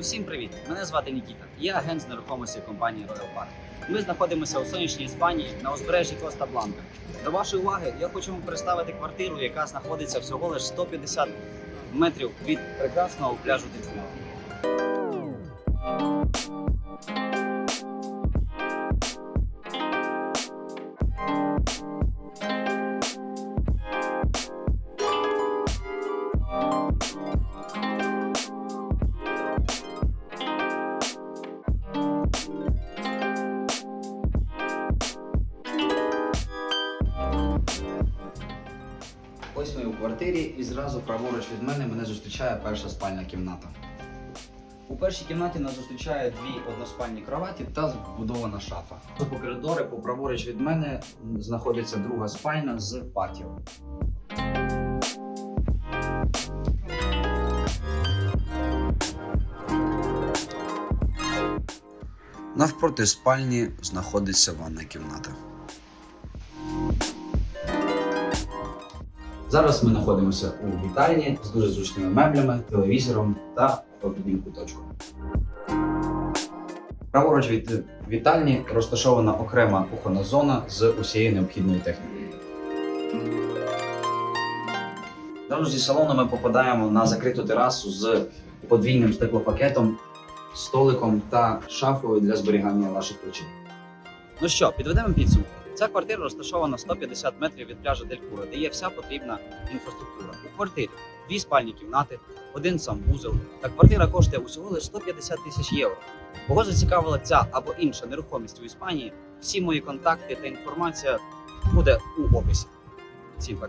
Усім привіт! Мене звати Нікіта. Я агент з нерухомості компанії Royal Park. Ми знаходимося у сонячній Іспанії на узбережжі Коста Бланка. До вашої уваги я хочу вам представити квартиру, яка знаходиться всього лише 150 метрів від прекрасного пляжу Дельфіна. Ось ми у квартирі, і зразу праворуч від мене мене зустрічає перша спальна кімната. У першій кімнаті нас зустрічає дві односпальні кроваті та вбудована шафа. По коридори, по праворуч від мене знаходиться друга спальня з патіо. Навпроти спальні знаходиться ванна кімната. Зараз ми знаходимося у вітальні з дуже зручними меблями, телевізором та обіднім куточком. Праворуч від вітальні розташована окрема кухонна зона з усією необхідною технікою. Зразу зі салону ми попадаємо на закриту терасу з подвійним стеклопакетом, столиком та шафою для зберігання ваших речей. Ну що, підведемо підсумки. Ця квартира розташована 150 метрів від пляжа Делькура, де є вся потрібна інфраструктура. У квартирі дві спальні кімнати, один санвузол, та квартира коштує усього лише 150 тисяч євро. Кого зацікавила ця або інша нерухомість у Іспанії, всі мої контакти та інформація буде у описі. Всім пока.